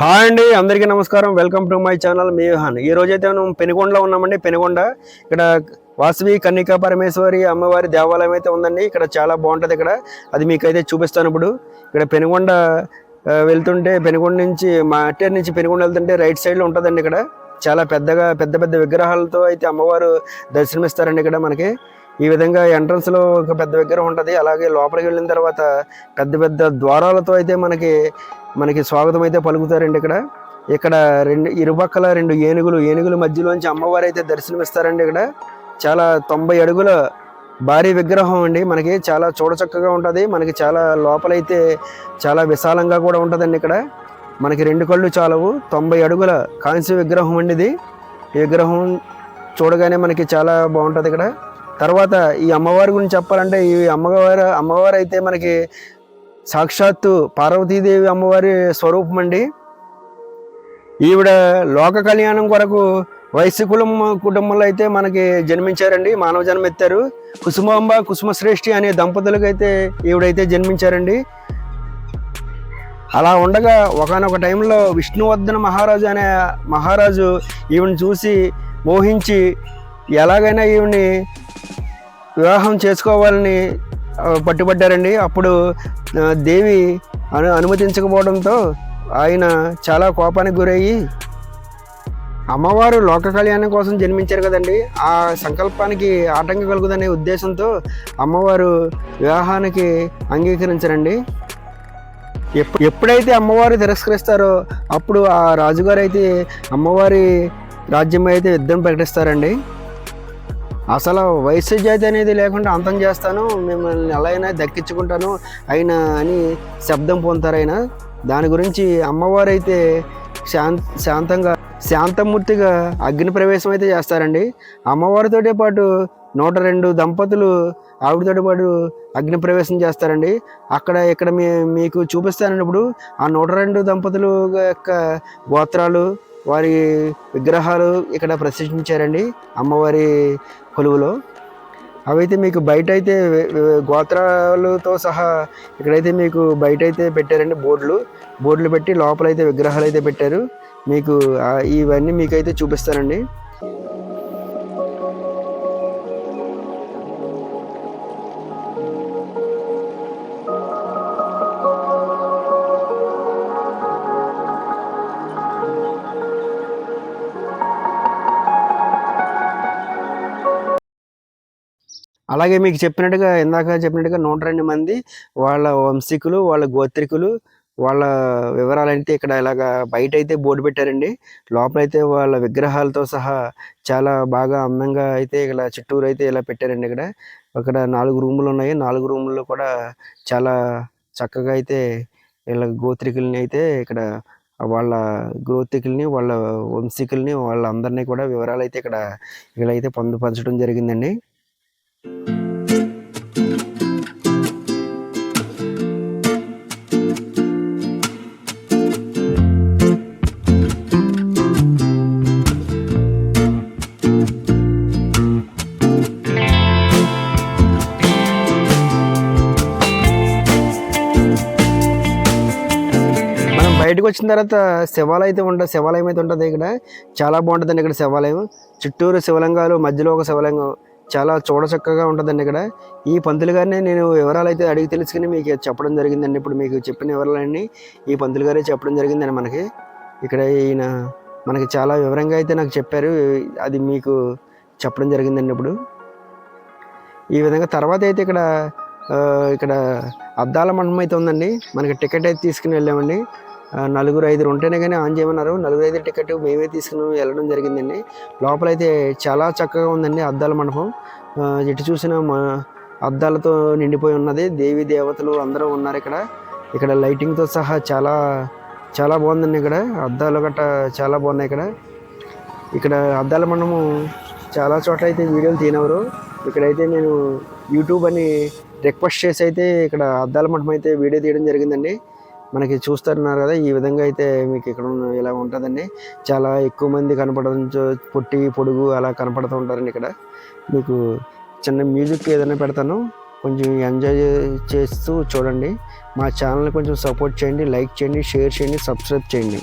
Hi అండి అందరికీ నమస్కారం. వెల్కమ్ టు మై ఛానల్ మీ హాన్ ఈ రోజైతే మనం పెనుగొండలో ఉన్నామండి. పెనుగొండ ఇక్కడ వాసవి కన్నికా పరమేశ్వరి అమ్మవారి దేవాలయం అయితే ఉందండి. ఇక్కడ చాలా బాగుంటుంది ఇక్కడ. అది మీకైతే చూపిస్తాను ఇప్పుడు. ఇక్కడ పెనుగొండ వెళ్తుంటే పెనుగొండ నుంచి మా నుంచి పెనుగొండ వెళ్తుంటే రైట్ సైడ్లో ఉంటుందండి ఇక్కడ. చాలా పెద్దగా పెద్ద పెద్ద విగ్రహాలతో అయితే అమ్మవారు దర్శనమిస్తారండి ఇక్కడ మనకి. ఈ విధంగా ఎంట్రన్స్లో ఒక పెద్ద విగ్రహం ఉంటుంది. అలాగే లోపలికి వెళ్ళిన తర్వాత పెద్ద పెద్ద ద్వారాలతో అయితే మనకి మనకి స్వాగతం అయితే పలుకుతారండి ఇక్కడ. ఇక్కడ రెండు ఇరుపక్కల రెండు ఏనుగులు ఏనుగుల మధ్యలోంచి అమ్మవారు అయితే దర్శనమిస్తారండి ఇక్కడ. చాలా తొంభై అడుగుల భారీ విగ్రహం అండి. మనకి చాలా చూడచక్కగా ఉంటుంది. మనకి చాలా లోపలైతే చాలా విశాలంగా కూడా ఉంటుందండి ఇక్కడ. మనకి రెండు కళ్ళు చాలవు. తొంభై అడుగుల కాంస్య విగ్రహం అండి ఇది. ఈ విగ్రహం చూడగానే మనకి చాలా బాగుంటుంది ఇక్కడ. తర్వాత ఈ అమ్మవారి గురించి చెప్పాలంటే ఈ అమ్మవారు అమ్మవారు అయితే మనకి సాక్షాత్తు పార్వతీదేవి అమ్మవారి స్వరూపం అండి. ఈవిడ లోక కళ్యాణం కొరకు వైశ్య కులం కుటుంబంలో అయితే మనకి జన్మించారండి మానవ జన్మ ఎత్తారు కుసుమాంబ కుసుమశ్రేష్ఠి అనే దంపతులకు అయితే ఈవిడైతే జన్మించారండి. అలా ఉండగా ఒకనొక టైంలో విష్ణువర్ధన మహారాజు అనే మహారాజు ఈవిని చూసి మోహించి ఎలాగైనా ఈవిని వివాహం చేసుకోవాలని పట్టుబట్టారండి అప్పుడు దేవి అను అనుమతించకపోవడంతో ఆయన చాలా కోపానికి గురయ్యి అమ్మవారు లోక కళ్యాణం కోసం జన్మించారు కదండి. ఆ సంకల్పానికి ఆటంకం కలుగుదనే ఉద్దేశంతో అమ్మవారు వివాహానికి అంగీకరించరండి. ఎప్పు ఎప్పుడైతే అమ్మవారు తిరస్కరిస్తారో అప్పుడు ఆ రాజుగారు అయితే అమ్మవారి రాజ్యం అయితే యుద్ధం ప్రకటిస్తారండి. అసలు వయస్సు జాతి అనేది లేకుండా అంతం చేస్తాను మిమ్మల్ని ఎలా అయినా దక్కించుకుంటాను అయినా అని శబ్దం పొందుతారు ఆయన. దాని గురించి అమ్మవారు అయితే శాంత శాంతంగా శాంతమూర్తిగా అగ్ని ప్రవేశం అయితే చేస్తారండి. అమ్మవారితోటే పాటు నూట రెండు దంపతులు ఆవిడతో పాటు అగ్ని ప్రవేశం చేస్తారండి. అక్కడ ఇక్కడ మీ మీకు చూపిస్తానండి ఇప్పుడు ఆ నూట రెండు దంపతులు యొక్క గోత్రాలు వారి విగ్రహాలు ఇక్కడ ప్రదర్శించారండి అమ్మవారి కొలువులో. అవైతే మీకు బయట అయితే గోత్రాలతో సహా ఇక్కడైతే మీకు బయట అయితే పెట్టారండి బోర్డులు. బోర్డులు పెట్టి లోపలైతే విగ్రహాలు అయితే పెట్టారు. మీకు ఇవన్నీ మీకైతే చూపిస్తానండి. అలాగే మీకు చెప్పినట్టుగా ఇందాక చెప్పినట్టుగా నూట రెండు మంది వాళ్ళ వంశీకులు వాళ్ళ గోత్రికులు వాళ్ళ వివరాలైతే ఇక్కడ ఇలాగ బయట అయితే బోర్డు పెట్టారండి. లోపలైతే వాళ్ళ విగ్రహాలతో సహా చాలా బాగా అందంగా అయితే ఇలా చుట్టూరు అయితే ఇలా పెట్టారండి ఇక్కడ. అక్కడ నాలుగు రూములు ఉన్నాయి. నాలుగు రూముల్లో కూడా చాలా చక్కగా అయితే ఇలా గోత్రికుల్ని అయితే ఇక్కడ వాళ్ళ గోత్రికుల్ని వాళ్ళ వంశీకుల్ని వాళ్ళందరినీ కూడా వివరాలు అయితే ఇక్కడ ఇలా అయితే పొందుపరచడం జరిగిందండి. వచ్చిన తర్వాత శివాలయం అయితే ఉంటుంది శివాలయం అయితే ఉంటుంది ఇక్కడ. చాలా బాగుంటుందండి ఇక్కడ శివాలయం. చుట్టూరు శివలింగాలు మధ్యలో ఒక శివలింగం. చాలా చూడచక్కగా ఉంటుందండి ఇక్కడ. ఈ పంతులు గారిని నేను వివరాలు అయితే అడిగి తెలుసుకుని మీకు చెప్పడం జరిగిందండి. ఇప్పుడు మీకు చెప్పిన వివరాలన్నీ ఈ పంతులు గారే చెప్పడం జరిగిందండి మనకి. ఇక్కడ ఈయన మనకి చాలా వివరంగా అయితే నాకు చెప్పారు. అది మీకు చెప్పడం జరిగిందండి ఇప్పుడు. ఈ విధంగా తర్వాత అయితే ఇక్కడ ఇక్కడ అద్దాల మండపం అయితే ఉందండి. మనకి టికెట్ అయితే తీసుకుని వెళ్ళామండి. నలుగురు ఐదురు ఉంటేనే కానీ ఆన్ చేయమన్నారు. నలుగురు ఐదు టికెట్ మేమే తీసుకుని వెళ్ళడం జరిగిందండి. లోపలైతే చాలా చక్కగా ఉందండి అద్దాల మండపం. ఎటు చూసినా మా అద్దాలతో నిండిపోయి ఉన్నది. దేవి దేవతలు అందరూ ఉన్నారు ఇక్కడ. ఇక్కడ లైటింగ్తో సహా చాలా చాలా బాగుందండి ఇక్కడ. అద్దాలు గట్ట చాలా బాగున్నాయి ఇక్కడ. ఇక్కడ అద్దాల మండపం చాలా చోట్ల అయితే వీడియోలు తినవరు ఇక్కడైతే నేను యూట్యూబ్ అని రిక్వెస్ట్ చేసి అయితే ఇక్కడ అద్దాల మండపం అయితే వీడియో తీయడం జరిగిందండి. మనకి చూస్తున్నారు కదా ఈ విధంగా అయితే మీకు ఇక్కడ ఇలా ఉంటుందండి. చాలా ఎక్కువ మంది కనపడడం పొట్టి పొడుగు అలా కనపడుతూ ఉంటారండి ఇక్కడ. మీకు చిన్న మ్యూజిక్ ఏదైనా పెడతాను కొంచెం ఎంజాయ్ చేస్తూ చూడండి. మా ఛానల్ని కొంచెం సపోర్ట్ చేయండి లైక్ చేయండి షేర్ చేయండి సబ్స్క్రైబ్ చేయండి.